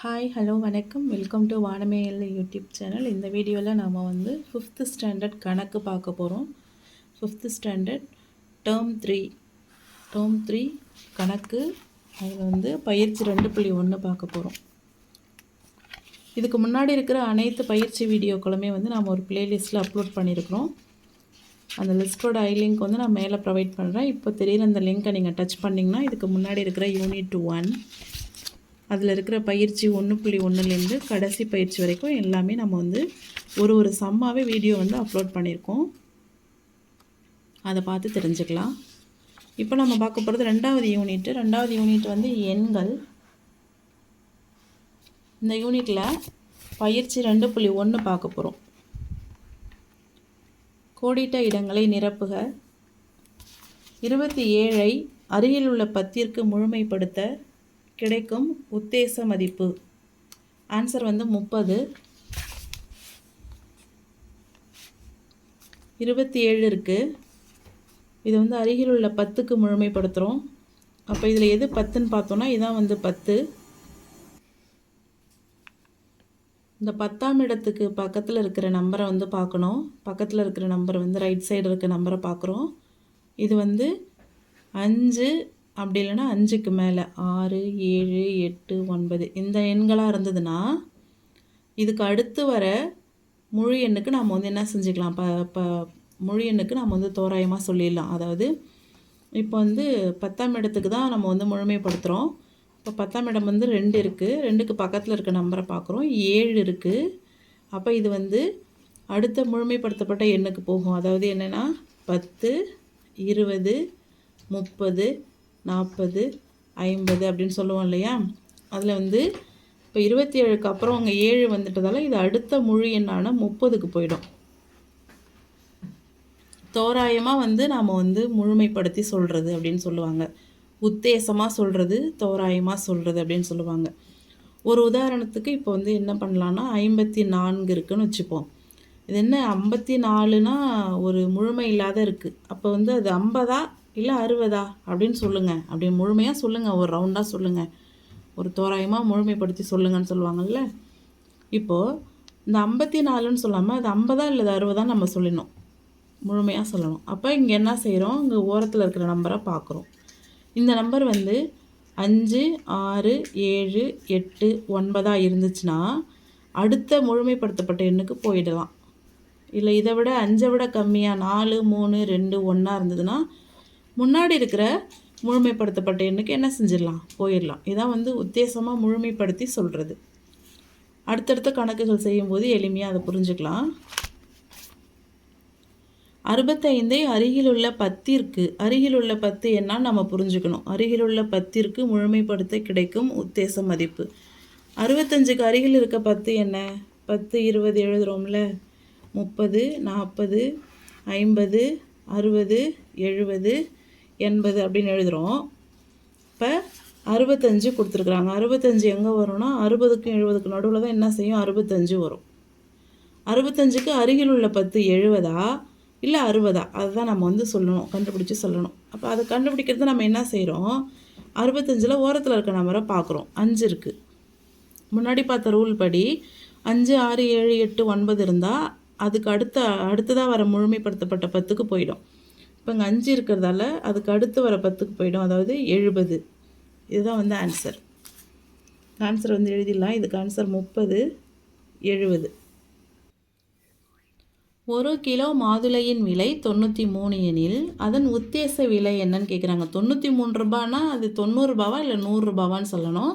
Hi hello வணக்கம். Welcome to வானமேயல் YouTube channel இந்த வீடியோவில் நாம் வந்து ஃபிஃப்த்து ஸ்டாண்டர்ட் கணக்கு பார்க்க போகிறோம் fifth standard term three term three கணக்கு. அதில் வந்து பயிற்சி ரெண்டு புள்ளி ஒன்று பார்க்க போகிறோம் இதுக்கு முன்னாடி இருக்கிற அனைத்து பயிற்சி வீடியோக்களுமே வந்து நாம் ஒரு பிளேலிஸ்ட்டில் அப்லோட் பண்ணியிருக்கிறோம் அந்த லிஸ்ட்டோட ஐ லிங்க் வந்து நான் மேலே ப்ரொவைட் பண்ணுறேன் இப்போ தெரியுற அந்த லிங்க்கை நீங்கள் டச் பண்ணிங்கன்னா இதுக்கு முன்னாடி இருக்கிற யூனிட் ஒன் அதில் இருக்கிற பயிற்சி ஒன்று புள்ளி ஒன்றுலேருந்து கடைசி பயிற்சி வரைக்கும் எல்லாமே நம்ம வந்து ஒரு ஒரு சம்மாவே வீடியோ வந்து அப்லோட் பண்ணியிருக்கோம். அதை பார்த்து தெரிஞ்சுக்கலாம். இப்போ நம்ம பார்க்க போகிறது ரெண்டாவது யூனிட்டு ரெண்டாவது யூனிட் வந்து எண்கள். இந்த யூனிட்டில் பயிற்சி ரெண்டு புள்ளி ஒன்று பார்க்க போகிறோம் கோடிட்ட இடங்களை நிரப்புக. இருபத்தி ஏழை அருகில் உள்ள பத்திற்கு முழுமைப்படுத்த கிடைக்கும் உத்தேச மதிப்பு. ஆன்சர் வந்து முப்பது. இருபத்தி ஏழு இருக்குது இது வந்து அருகில் உள்ள பத்துக்கு முழுமைப்படுத்துகிறோம் அப்போ இதில் எது பத்துன்னு பார்த்தோன்னா இதான் வந்து பத்து. இந்த பத்தாம் இடத்துக்கு பக்கத்தில் இருக்கிற நம்பரை வந்து பார்க்கணும். பக்கத்தில் இருக்கிற நம்பரை வந்து ரைட் சைடு இருக்க நம்பரை பார்க்குறோம். இது வந்து அஞ்சு அப்படி இல்லைன்னா அஞ்சுக்கு மேலே ஆறு ஏழு எட்டு ஒன்பது இந்த எண்களாக இருந்ததுன்னா இதுக்கு அடுத்து வர முழு எண்ணுக்கு நம்ம வந்து என்ன செஞ்சுக்கலாம்? ப ப முழு எண்ணுக்கு நம்ம வந்து தோராயமாக சொல்லிடலாம். அதாவது இப்போ வந்து பத்தாம் இடத்துக்கு தான் நம்ம வந்து முழுமைப்படுத்துகிறோம் இப்போ பத்தாம் இடம் வந்து ரெண்டு இருக்குது ரெண்டுக்கு பக்கத்தில் இருக்க நம்பரை பார்க்குறோம் ஏழு இருக்குது அப்போ இது வந்து அடுத்த முழுமைப்படுத்தப்பட்ட எண்ணுக்கு போகும். அதாவது என்னென்னா பத்து இருபது முப்பது நாற்பது ஐம்பது அப்படின்னு சொல்லுவோம் இல்லையா? அதில் வந்து இப்போ இருபத்தி ஏழுக்கு அப்புறம் அங்கே ஏழு வந்துட்டதால இது அடுத்த முழு எண்ணான முப்பதுக்கு போயிடும். தோராயமாக வந்து நாம் வந்து முழுமைப்படுத்தி சொல்கிறது அப்படின்னு சொல்லுவாங்க. உத்தேசமாக சொல்கிறது தோராயமாக சொல்கிறது அப்படின்னு சொல்லுவாங்க. ஒரு உதாரணத்துக்கு இப்போ வந்து என்ன பண்ணலான்னா ஐம்பத்தி நான்கு இருக்குன்னு வச்சுப்போம். இது என்ன? ஐம்பத்தி நாலுனா ஒரு முழுமை இல்லாத இருக்குது அப்போ வந்து அது ஐம்பதா இல்லை அறுபதா அப்படின்னு சொல்லுங்கள் அப்படி முழுமையாக சொல்லுங்கள் ஒரு ரவுண்டாக சொல்லுங்கள் ஒரு தோராயமாக முழுமைப்படுத்தி சொல்லுங்கன்னு சொல்லுவாங்கள்ல இப்போது இந்த ஐம்பத்தி நாலுன்னு சொல்லாமல் அது ஐம்பதா இல்லை அறுபதா நம்ம சொல்லணும் முழுமையாக சொல்லணும். அப்போ இங்கே என்ன செய்கிறோம் இங்கே ஓரத்தில் இருக்கிற நம்பரை பார்க்குறோம் இந்த நம்பர் வந்து அஞ்சு ஆறு ஏழு எட்டு ஒன்பதாக இருந்துச்சுன்னா அடுத்த முழுமைப்படுத்தப்பட்ட எண்ணுக்கு போயிடலாம். இல்லை இதை விட அஞ்சை விட கம்மியாக நாலு மூணு ரெண்டு ஒன்றா இருந்ததுன்னா முன்னாடி இருக்கிற முழுமைப்படுத்தப்பட்ட எண்ணுக்கு என்ன செஞ்சிடலாம்? போயிடலாம். இதான் வந்து உத்தேசமாக முழுமைப்படுத்தி சொல்கிறது அடுத்தடுத்த கணக்குகள் செய்யும்போது எளிமையாக அதை புரிஞ்சுக்கலாம். அறுபத்தைந்தை அருகிலுள்ள பத்திற்கு அருகிலுள்ள பத்து என்ன நம்ம புரிஞ்சுக்கணும். அருகிலுள்ள பத்திற்கு முழுமைப்படுத்த கிடைக்கும் உத்தேச மதிப்பு. அறுபத்தஞ்சுக்கு அருகில் இருக்க பத்து என்ன? பத்து இருபது எழுதுகிறோம்ல முப்பது நாற்பது ஐம்பது அறுபது எழுபது எண்பது அப்படின்னு எழுதுகிறோம் இப்போ அறுபத்தஞ்சு கொடுத்துருக்குறாங்க. அறுபத்தஞ்சு எங்கே வரும்னா அறுபதுக்கும் எழுபதுக்கு நடுவில் தான் என்ன செய்யும்? அறுபத்தஞ்சு வரும். அறுபத்தஞ்சுக்கு அருகில் உள்ள பத்து எழுபதா இல்லை அறுபதா? அதுதான் நம்ம வந்து சொல்லணும் கண்டுபிடிச்சி சொல்லணும். அப்போ அதை கண்டுபிடிக்கிறது நம்ம என்ன செய்கிறோம் அறுபத்தஞ்சில் ஓரத்தில் இருக்க நம்பரை பார்க்குறோம் அஞ்சு இருக்குது முன்னாடி பார்த்த ரூல் படி அஞ்சு ஆறு ஏழு எட்டு ஒன்பது இருந்தால் அதுக்கு அடுத்த அடுத்ததாக வர முழுமைப்படுத்தப்பட்ட பத்துக்கு போயிடும். இப்போ இங்கே அஞ்சு இருக்கிறதால அதுக்கு அடுத்து வர பத்துக்கு போயிடும். அதாவது எழுபது. இதுதான் வந்து ஆன்சர் ஆன்சர் வந்து எழுதிடலாம். இதுக்கு ஆன்சர் முப்பது எழுபது. ஒரு கிலோ மாதுளையின் விலை தொண்ணூற்றி மூணு எனில் அதன் உத்தேச விலை என்னன்னு கேட்குறாங்க தொண்ணூற்றி மூணு ரூபானா அது தொண்ணூறுரூபாவா இல்லை நூறுரூபாவான்னு சொல்லணும்.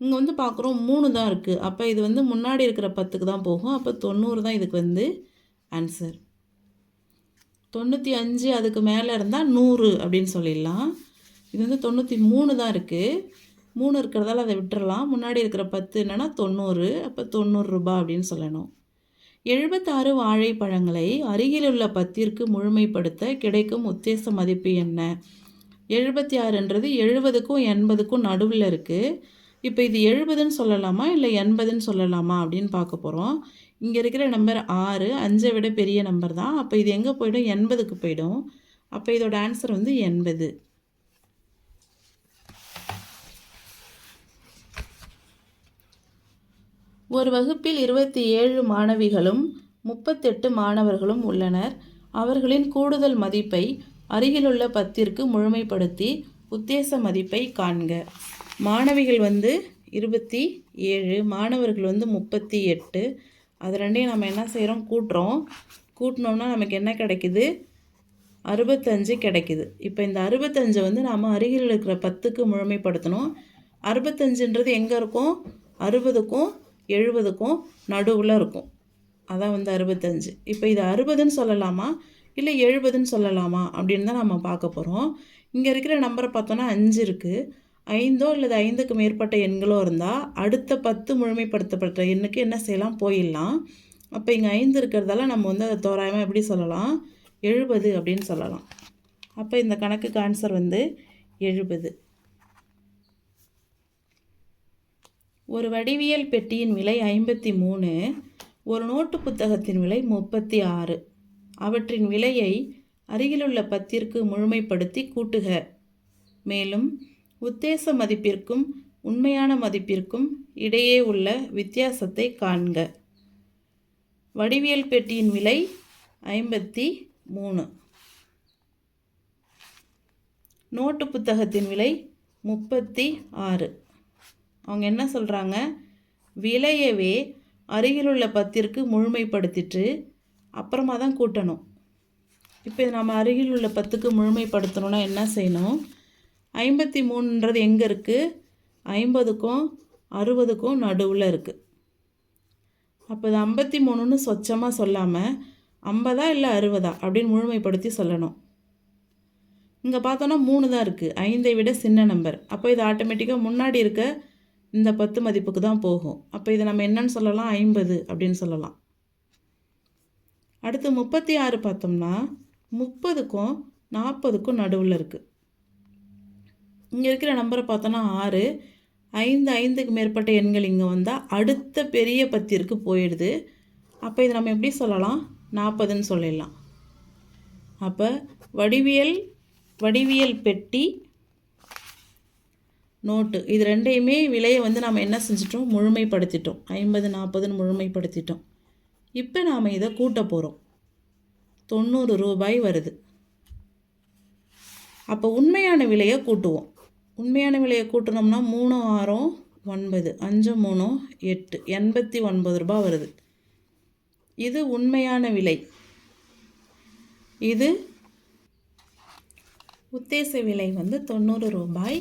இங்கே வந்து பார்க்குறோம் மூணு தான் இருக்குது அப்போ இது வந்து முன்னாடி இருக்கிற பத்துக்கு தான் போகும். அப்போ தொண்ணூறு தான் இதுக்கு வந்து ஆன்சர் தொண்ணூற்றி அஞ்சு அதுக்கு மேலே இருந்தால் நூறு அப்படின்னு சொல்லிடலாம். இது வந்து தொண்ணூற்றி மூணு தான் இருக்குது மூணு இருக்கிறதால அதை விட்டுறலாம். முன்னாடி இருக்கிற பத்து என்னென்னா தொண்ணூறு. அப்போ தொண்ணூறுரூபா அப்படின்னு சொல்லணும். எழுபத்தாறு வாழைப்பழங்களை அருகில் உள்ள பத்திற்கு முழுமைப்படுத்த கிடைக்கும் உத்தேச மதிப்பு என்ன? எழுபத்தி ஆறுன்றது எழுபதுக்கும் எண்பதுக்கும் நடுவில் இருக்குது இப்போ இது எழுபதுன்னு சொல்லலாமா? இல்லை எண்பதுன்னு சொல்லலாமா அப்படின்னு பார்க்க போகிறோம் இங்கே இருக்கிற நம்பர் ஆறு அஞ்சை விட பெரிய நம்பர் தான். அப்போ இது எங்கே போயிடும்? எண்பதுக்கு போயிடும். அப்போ இதோட ஆன்சர் வந்து எண்பது. ஒரு வகுப்பில் இருபத்தி ஏழு மாணவிகளும் முப்பத்தெட்டு மாணவர்களும் உள்ளனர். அவர்களின் கூடுதல் மதிப்பை அருகிலுள்ள பத்திற்கு முழுமைப்படுத்தி உத்தேச மதிப்பை காண்க. மாணவிகள் வந்து இருபத்தி ஏழு மாணவர்கள் வந்து முப்பத்தி எட்டு அது ரெண்டையும் நம்ம என்ன செய்கிறோம் கூட்டுறோம். கூட்டினோம்னா நமக்கு என்ன கிடைக்குது? அறுபத்தஞ்சு கிடைக்குது. இப்போ இந்த அறுபத்தஞ்சை வந்து நாம் அருகில் இருக்கிற பத்துக்கு முழுமைப்படுத்தணும். அறுபத்தஞ்சுன்றது எங்கே இருக்கும்? அறுபதுக்கும் எழுபதுக்கும் நடுவில் இருக்கும். அதான் வந்து அறுபத்தஞ்சு. இப்போ இது அறுபதுன்னு சொல்லலாமா? இல்லை எழுபதுன்னு சொல்லலாமா? அப்படின்னு தான் நம்ம பார்க்க போகிறோம் இங்கே இருக்கிற நம்பரை பார்த்தோன்னா அஞ்சு இருக்குது ஐந்தோ அல்லது ஐந்துக்கு மேற்பட்ட எண்களோ இருந்தால் அடுத்த பத்து முழுமைப்படுத்தப்பட்ட எண்ணுக்கு என்ன செய்யலாம்? போயிடலாம். அப்போ இங்கே ஐந்து இருக்கிறதால நம்ம வந்து அதை தோராயமாக எப்படி சொல்லலாம்? எழுபது அப்படின்னு சொல்லலாம். அப்போ இந்த கணக்குக்கு ஆன்சர் வந்து எழுபது. ஒரு வடிவியல் பெட்டியின் விலை ஐம்பத்தி மூணு ஒரு நோட்டு புத்தகத்தின் விலை முப்பத்தி ஆறு. அவற்றின் விலையை அருகிலுள்ள பத்திற்கு முழுமைப்படுத்தி கூட்டுக. மேலும் உத்தேச மதிப்பிற்கும் உண்மையான மதிப்பிற்கும் இடையே உள்ள வித்தியாசத்தை காண்க. வடிவியல் பெட்டியின் விலை ஐம்பத்தி மூணு. நோட்டு புத்தகத்தின் விலை முப்பத்தி ஆறு. அவங்க என்ன சொல்கிறாங்க விலையவே அருகிலுள்ள பத்திற்கு முழுமைப்படுத்திட்டு அப்புறமா தான் கூட்டணும். இப்போ நம்ம அருகில் உள்ள பத்துக்கு முழுமைப்படுத்தணும்னா என்ன செய்யணும்? ஐம்பத்தி மூணுன்றது எங்கே இருக்குது ஐம்பதுக்கும் அறுபதுக்கும் நடுவில் இருக்குது அப்போ இது ஐம்பத்தி மூணுன்னு சொச்சமாக சொல்லாமல் ஐம்பதா இல்லை அறுபதா அப்படின்னு முழுமைப்படுத்தி சொல்லணும். இங்கே பார்த்தோன்னா மூணு தான் இருக்குது ஐந்தை விட சின்ன நம்பர். அப்போ இது ஆட்டோமேட்டிக்காக முன்னாடி இருக்க இந்த பத்து மதிப்புக்கு தான் போகும். அப்போ இதை நம்ம என்னன்னு சொல்லலாம்? ஐம்பது அப்படின்னு சொல்லலாம். அடுத்து முப்பத்தி ஆறு பார்த்தோம்னா முப்பதுக்கும் நாற்பதுக்கும் நடுவில் இருக்குது இங்கே இருக்கிற நம்பரை பார்த்தோன்னா ஆறு. ஐந்து ஐந்துக்கு மேற்பட்ட எண்கள் இங்கே வந்தால் அடுத்த பெரிய பத்திற்கு போயிடுது. அப்போ இதை நம்ம எப்படி சொல்லலாம்? நாற்பதுன்னு சொல்லிடலாம். அப்போ வடிவியல் வடிவியல் பெட்டி நோட்டு. இது ரெண்டையுமே விலையை வந்து நாம் என்ன செஞ்சிட்டோம்? முழுமைப்படுத்திட்டோம். ஐம்பது நாற்பதுன்னு முழுமைப்படுத்திட்டோம். இப்போ நாம் இதை கூட்ட போகிறோம் தொண்ணூறு ரூபாய் வருது. அப்போ உண்மையான விலையை கூட்டுவோம். உண்மையான விலையை கூட்டினோம்னா மூணு ஆறும் ஒன்பது. அஞ்சு மூணும் எட்டு. எண்பத்தி ஒன்பது ரூபாய் வருது. இது உண்மையான விலை. இது உத்தேச விலை வந்து தொண்ணூறு ரூபாய்.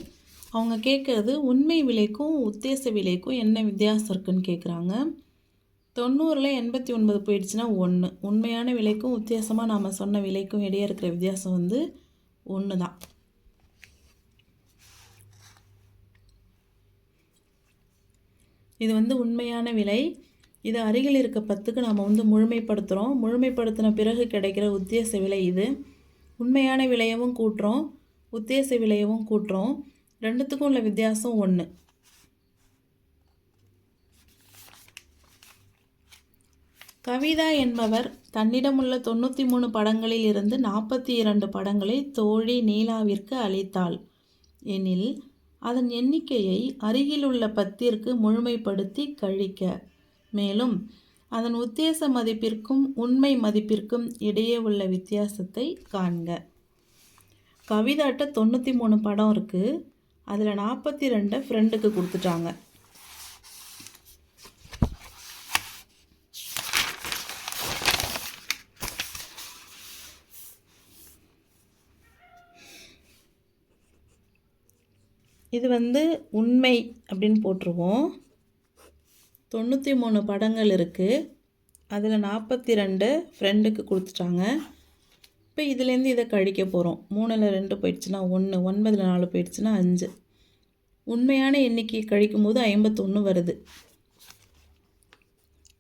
அவங்க கேட்குறது உண்மை விலைக்கும் உத்தேச விலைக்கும் என்ன வித்தியாசம் இருக்குன்னு கேட்குறாங்க. தொண்ணூறில் எண்பத்தி ஒன்பது போயிடுச்சுன்னா ஒன்று. உண்மையான விலைக்கும் உத்தியாசமாக நாம் சொன்ன விலைக்கும் இடையே இருக்கிற வித்தியாசம் வந்து ஒன்று தான் இது வந்து உண்மையான விலை. இது அருகில் இருக்க பத்துக்கு நாம் வந்து முழுமைப்படுத்துகிறோம் முழுமைப்படுத்தின பிறகு கிடைக்கிற உத்தேச விலை இது. உண்மையான விலையவும் கூட்டுறோம். உத்தேச விலையவும் கூட்டுறோம். ரெண்டுத்துக்கும் உள்ள வித்தியாசம் ஒன்று கவிதா என்பவர் தன்னிடமுள்ள தொண்ணூற்றி மூணு படங்களில் இருந்து நாற்பத்தி இரண்டு படங்களை தோழி நீலாவிற்கு அளித்தாள். எனில் அதன் எண்ணிக்கையை அருகிலுள்ள பத்திற்கு முழுமைப்படுத்தி கழிக்க. மேலும் அதன் உத்தேச மதிப்பிற்கும் உண்மை மதிப்பிற்கும் இடையே உள்ள வித்தியாசத்தை காண்க. கவிதாட்ட தொண்ணூற்றி மூணு படம் இருக்குது அதில் நாற்பத்தி ரெண்டை ஃப்ரெண்டுக்கு கொடுத்துட்டாங்க. இது வந்து உண்மை அப்படின்னு போட்டுருவோம். தொண்ணூற்றி மூணு படங்கள் இருக்குது அதில் நாற்பத்தி ரெண்டு ஃப்ரெண்டுக்கு கொடுத்துட்டாங்க. இப்போ இதுலேருந்து இதை கழிக்க போகிறோம் மூணில் ரெண்டு போயிடுச்சுன்னா ஒன்று ஒன்பதில் நாலு போயிடுச்சுன்னா அஞ்சு. உண்மையான எண்ணிக்கையை கழிக்கும் போது ஐம்பத்தொன்று வருது.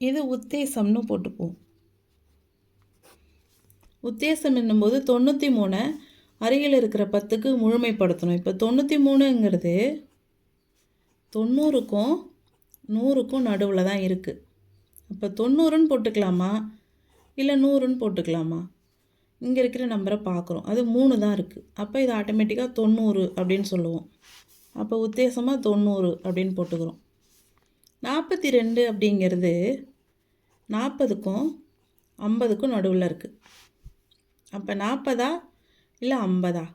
இது உத்தேசம்னு போட்டுப்போம் உத்தேசம் என்னும்போது தொண்ணூற்றி மூணை அருகில் இருக்கிற பத்துக்கு முழுமைப்படுத்தணும். இப்போ தொண்ணூற்றி மூணுங்கிறது தொண்ணூறுக்கும் நூறுக்கும் நடுவில் தான் இருக்குது அப்போ தொண்ணூறுன்னு போட்டுக்கலாமா? இல்லை நூறுன்னு போட்டுக்கலாமா? இங்கே இருக்கிற நம்பரை பார்க்குறோம் அது மூணு தான் இருக்குது அப்போ இது ஆட்டோமேட்டிக்காக தொண்ணூறு அப்படின்னு சொல்லுவோம். அப்போ உத்தேசமாக தொண்ணூறு அப்படின்னு போட்டுக்கிறோம். நாற்பத்தி ரெண்டு அப்படிங்கிறது நாற்பதுக்கும் ஐம்பதுக்கும் நடுவில் இருக்குது அப்போ நாற்பதா இல்லை ஐம்பதா?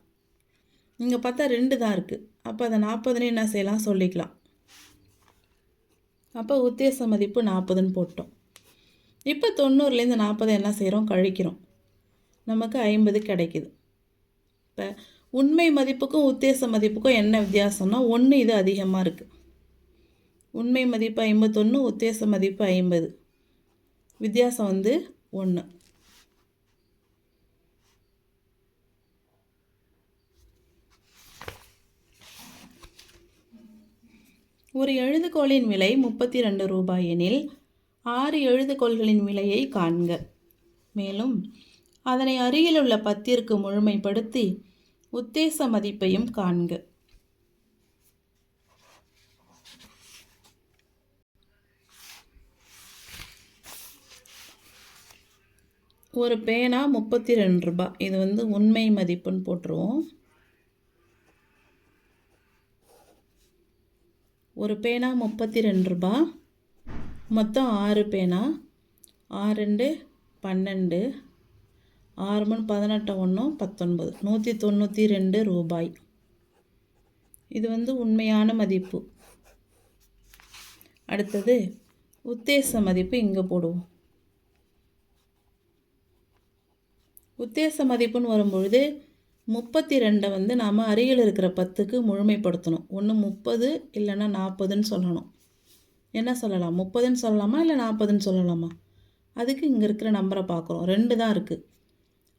இங்கே பார்த்தா ரெண்டு தான் இருக்குது அப்போ அதை நாற்பதுன்னு என்ன செய்யலாம்? சொல்லிக்கலாம். அப்போ உத்தேச மதிப்பு நாற்பதுன்னு போட்டோம். இப்போ தொண்ணூறுலேருந்து நாற்பது என்ன செய்கிறோம் கழிக்கிறோம். நமக்கு ஐம்பது கிடைக்குது. இப்போ உண்மை மதிப்புக்கும் உத்தேச மதிப்புக்கும் என்ன வித்தியாசம்னா ஒன்று இது அதிகமாக இருக்குது உண்மை மதிப்பு ஐம்பத்தொன்று உத்தேச மதிப்பு ஐம்பது. வித்தியாசம் வந்து ஒன்று ஒரு எழுதுகோளின் விலை முப்பத்தி ரெண்டு ரூபாய் எனில் ஆறு எழுதுகோள்களின் விலையை காண்க. மேலும் அதனை அருகிலுள்ள பத்திற்கு முழுமைப்படுத்தி உத்தேச மதிப்பையும் காண்க. ஒரு பேனா முப்பத்தி ரெண்டு ரூபாய். இது வந்து உண்மை மதிப்புன்னு போட்டுருவோம். ஒரு பேனா முப்பத்தி ரெண்டு ரூபா. மொத்தம் ஆறு பேனா. ஆறு ரெண்டு பன்னெண்டு. ஆறு மணி பதினெட்டு ஒன்றும் பத்தொன்பது. நூற்றி தொண்ணூற்றி ரெண்டு ரூபாய். இது வந்து உண்மையான மதிப்பு. அடுத்தது உத்தேச மதிப்பு இங்கே போடுவோம். உத்தேச மதிப்புன்னு வரும்பொழுது முப்பத்தி ரெண்டை வந்து நாம் அருகில் இருக்கிற பத்துக்கு முழுமைப்படுத்தணும். ஒன்று முப்பது இல்லைன்னா நாற்பதுன்னு சொல்லணும். என்ன சொல்லலாம்? முப்பதுன்னு சொல்லலாமா இல்லை நாற்பதுன்னு சொல்லலாமா? அதுக்கு இங்கே இருக்கிற நம்பரை பார்க்குறோம். ரெண்டு தான் இருக்குது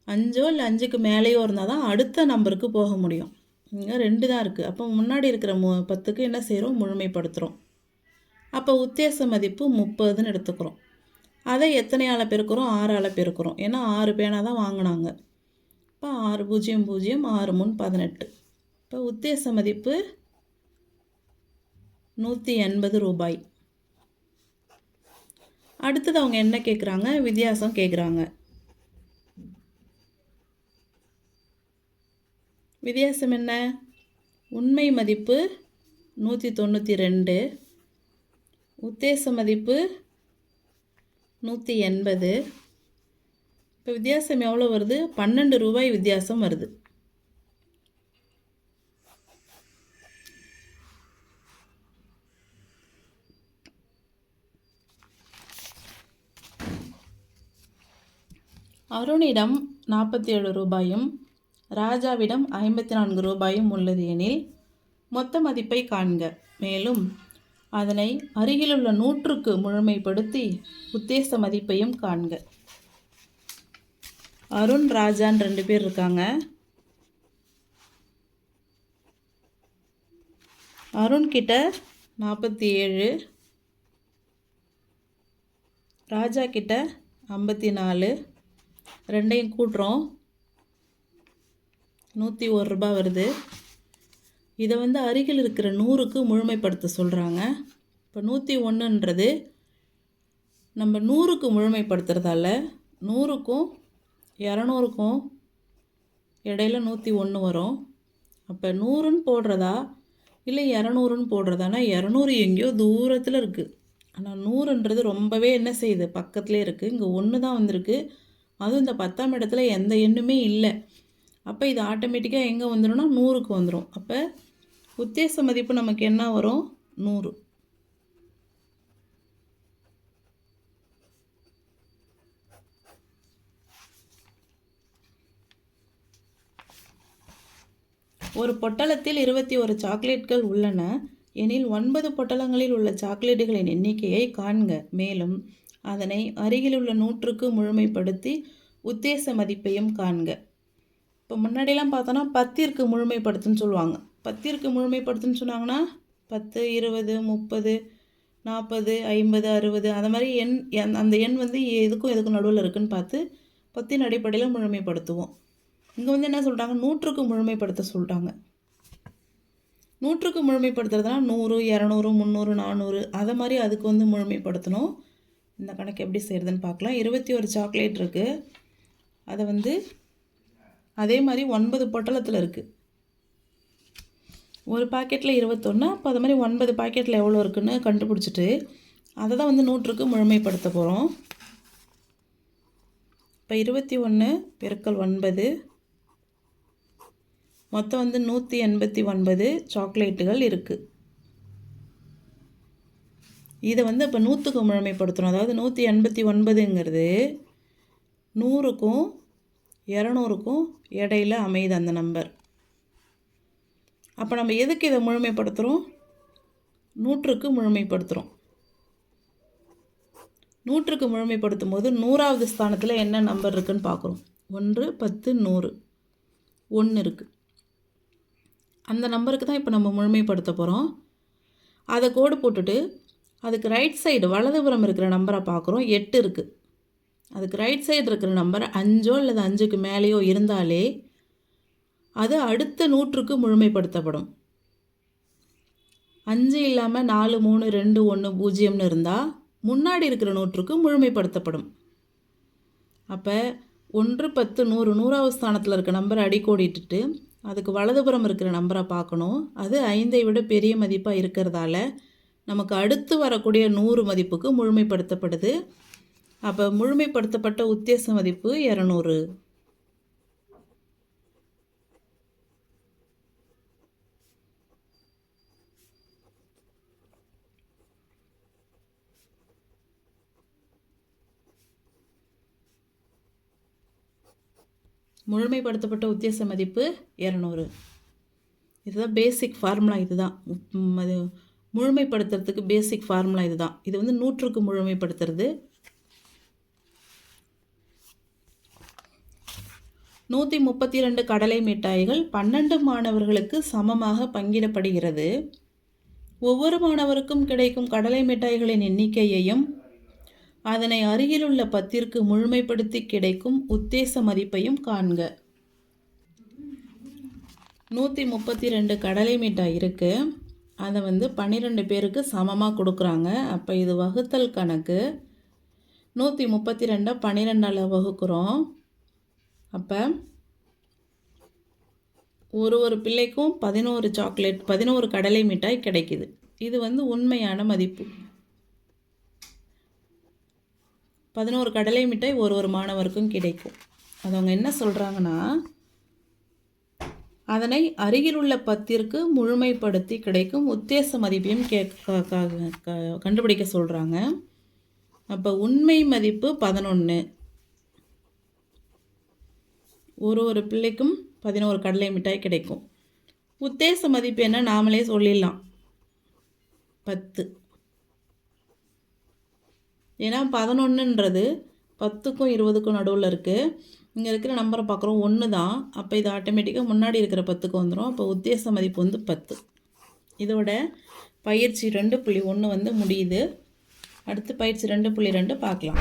அஞ்சோ இல்லை அஞ்சுக்கு மேலேயோ இருந்தால் தான் அடுத்த நம்பருக்கு போக முடியும். இங்கே ரெண்டு தான் இருக்குது அப்போ முன்னாடி இருக்கிற மு பத்துக்கு என்ன செய்கிறோம் முழுமைப்படுத்துகிறோம் அப்போ உத்தேச மதிப்பு முப்பதுன்னு எடுத்துக்கிறோம். அதை எத்தனை ஆளை பெருக்கிறோம்? ஆறு ஆளை பெருக்கிறோம். ஏன்னா ஆறு பேனா தான் வாங்கினாங்க. இப்போ ஆறு பூஜ்ஜியம் பூஜ்ஜியம் ஆறு மூணு பதினெட்டு. இப்போ உத்தேச மதிப்பு நூற்றி எண்பது ரூபாய். அடுத்தது அவங்க என்ன கேட்குறாங்க வித்தியாசம் கேட்குறாங்க வித்தியாசம் என்ன? உண்மை மதிப்பு நூற்றி தொண்ணூற்றி ரெண்டு. உத்தேச மதிப்பு நூற்றி எண்பது. இப்போ வித்தியாசம் எவ்வளோ வருது? பன்னெண்டு ரூபாய் வித்தியாசம் வருது. அருணிடம் நாற்பத்தி ஏழு ரூபாயும் ராஜாவிடம் ஐம்பத்தி நான்கு ரூபாயும் உள்ளது எனில் மொத்த மதிப்பை காண்க. மேலும் அதனை அருகிலுள்ள நூற்றுக்கு முழுமைப்படுத்தி உத்தேச மதிப்பையும் காண்க. அருண் ராஜான்னு ரெண்டு பேர் இருக்காங்க. அருண் கிட்ட நாற்பத்தி ஏழு ராஜா கிட்ட ஐம்பத்தி நாலு ரெண்டையும் கூட்டுறோம். நூற்றி ஒரு ரூபாய் வருது. இதை வந்து அருகில் இருக்கிற நூறுக்கு முழுமைப்படுத்த சொல்கிறாங்க இப்போ நூற்றி ஒன்றுன்றது நம்ம நூறுக்கு முழுமைப்படுத்துறதால நூறுக்கும் இரநூறுக்கும் இடையில நூற்றி ஒன்று வரும். அப்போ நூறுன்னு போடுறதா? இல்லை இரநூறுன்னு போடுறதானா? இரநூறு எங்கேயோ தூரத்தில் இருக்குது ஆனால் நூறுன்றது ரொம்பவே என்ன செய்யுது? பக்கத்துலேயே இருக்குது இங்கே ஒன்று தான் வந்திருக்கு. அதுவும் இந்த பத்தாம் இடத்துல எந்த எண்ணுமே இல்லை. அப்போ இது ஆட்டோமேட்டிக்காக எங்கே வந்துடும்னா நூறுக்கு வந்துடும் அப்போ உத்தேச மதிப்பு நமக்கு என்ன வரும்? நூறு. ஒரு பொட்டலத்தில் இருபத்தி ஒரு சாக்லேட்கள் உள்ளன. எனில் ஒன்பது பொட்டலங்களில் உள்ள சாக்லேட்டுகளின் எண்ணிக்கையை காண்க. மேலும் அதனை அருகிலுள்ள நூற்றுக்கு முழுமைப்படுத்தி உத்தேச மதிப்பையும் காண்க. இப்போ முன்னாடியெல்லாம் பார்த்தோன்னா பத்திற்கு முழுமைப்படுத்துன்னு சொல்லுவாங்க. பத்திற்கு முழுமைப்படுத்துன்னு சொன்னாங்கன்னா பத்து இருபது முப்பது நாற்பது ஐம்பது அறுபது அந்த மாதிரி எண் அந்த எண் வந்து எதுக்கும் எதுக்கும் நடுவில் இருக்குன்னு பார்த்து பத்தின் அடிப்படையில் முழுமைப்படுத்துவோம். இங்கே வந்து என்ன சொல்கிறாங்க நூற்றுக்கு முழுமைப்படுத்த சொல்கிறாங்க நூற்றுக்கு முழுமைப்படுத்துறதுனா நூறு இரநூறு முந்நூறு நானூறு அதை மாதிரி அதுக்கு வந்து முழுமைப்படுத்தணும். இந்த கணக்கு எப்படி செய்கிறதுன்னு பார்க்கலாம். இருபத்தி ஒரு சாக்லேட் இருக்குது அதை வந்து அதே மாதிரி ஒன்பது பொட்டலத்தில் இருக்குது ஒரு பாக்கெட்டில் இருபத்தொன்று அப்போ அது மாதிரி ஒன்பது பாக்கெட்டில் எவ்வளோ இருக்குன்னு கண்டுபிடிச்சிட்டு அதை தான் வந்து நூற்றுக்கு முழுமைப்படுத்த போகிறோம் இப்போ இருபத்தி ஒன்று பெருக்கல் ஒன்பது மொத்தம் வந்து நூற்றி எண்பத்தி ஒன்பது சாக்லேட்டுகள் இருக்குது இதை வந்து இப்போ நூற்றுக்கு முழுமைப்படுத்தணும். அதாவது நூற்றி எண்பத்தி ஒன்பதுங்கிறது நூறுக்கும் இரநூறுக்கும் இடையில அமையுது அந்த நம்பர் அப்போ நம்ம எதுக்கு இதை முழுமைப்படுத்துகிறோம் நூற்றுக்கு முழுமைப்படுத்துகிறோம் நூற்றுக்கு முழுமைப்படுத்தும் போது நூறாவது ஸ்தானத்தில் என்ன நம்பர் இருக்குன்னு பார்க்குறோம் ஒன்று பத்து நூறு. ஒன்று இருக்குது அந்த நம்பருக்கு தான் இப்போ நம்ம முழுமைப்படுத்த போகிறோம் அதை கோடு போட்டுட்டு அதுக்கு ரைட் சைடு வலதுபுறம் இருக்கிற நம்பரை பார்க்குறோம் எட்டு இருக்குது அதுக்கு ரைட் சைடு இருக்கிற நம்பர் அஞ்சோ அல்லது அஞ்சுக்கு மேலேயோ இருந்தாலே அது அடுத்த நூற்றுக்கு முழுமைப்படுத்தப்படும். அஞ்சு இல்லாமல் நாலு மூணு ரெண்டு ஒன்று பூஜ்ஜியம்னு இருந்தால் முன்னாடி இருக்கிற நூற்றுக்கு முழுமைப்படுத்தப்படும். அப்போ ஒன்று பத்து நூறு நூறாவது ஸ்தானத்தில் இருக்க நம்பரை அடிக்கோடிட்டுட்டு அதுக்கு வலதுபுறம் இருக்கிற நம்பரை பார்க்கணும். அது ஐந்தை விட பெரிய மதிப்பாக இருக்கிறதால நமக்கு அடுத்து வரக்கூடிய நூறு மதிப்புக்கு முழுமைப்படுத்தப்படுது. அப்போ முழுமைப்படுத்தப்பட்ட உத்தேச மதிப்பு இரநூறு. முழுமைப்படுத்தப்பட்ட உத்தேச மதிப்பு இரநூறு. இதுதான் பேசிக் ஃபார்முலா இதுதான். உம், அது முழுமைப்படுத்துறதுக்கு பேசிக் ஃபார்முலா இதுதான். இது வந்து நூற்றுக்கு முழுமைப்படுத்துறது. நூற்றி முப்பத்தி ரெண்டு கடலை மிட்டாய்கள் பன்னெண்டு மாணவர்களுக்கு சமமாக பங்கிடப்படுகிறது. ஒவ்வொரு மாணவருக்கும் கிடைக்கும் கடலை மிட்டாய்களின் எண்ணிக்கையையும் அதனை அருகிலுள்ள பத்திற்கு முழுமைப்படுத்தி கிடைக்கும் உத்தேச மதிப்பையும் காண்க. நூற்றி முப்பத்தி ரெண்டு கடலை மிட்டாய் இருக்குது அதை வந்து பன்னிரெண்டு பேருக்கு சமமாக கொடுக்குறாங்க. அப்போ இது வகுத்தல் கணக்கு. நூற்றி முப்பத்தி ரெண்டை பன்னிரெண்டால் வகுக்கிறோம். அப்போ ஒரு ஒரு பிள்ளைக்கும் பதினோரு சாக்லேட் பதினோரு கடலை மிட்டாய் கிடைக்குது. இது வந்து உண்மையான மதிப்பு. பதினோரு கடலை மிட்டாய் ஒரு ஒரு மாணவருக்கும் கிடைக்கும். அது அவங்க என்ன சொல்கிறாங்கன்னா அதனை அருகிலுள்ள பத்திற்கு முழுமைப்படுத்தி கிடைக்கும் உத்தேச மதிப்பையும் கே க- கண்டுபிடிக்க சொல்கிறாங்க அப்போ உண்மை மதிப்பு பதினொன்று ஒரு ஒரு பிள்ளைக்கும் பதினோரு கடலை மிட்டாய் கிடைக்கும். உத்தேச மதிப்பு என்ன? நாமளே சொல்லிடலாம். பத்து. ஏன்னா பதினொன்றுன்றது பத்துக்கும் இருபதுக்கும் நடுவில் இருக்குது இங்கே இருக்கிற நம்பரை பார்க்குறோம் ஒன்று தான். அப்போ இது ஆட்டோமேட்டிக்காக முன்னாடி இருக்கிற பத்துக்கு வந்துடும் அப்போ உத்தேச மதிப்பு வந்து பத்து. இதோட பயிற்சி ரெண்டு புள்ளி ஒன்று வந்து முடியுது. அடுத்து பயிற்சி ரெண்டு புள்ளி ரெண்டு பார்க்கலாம்.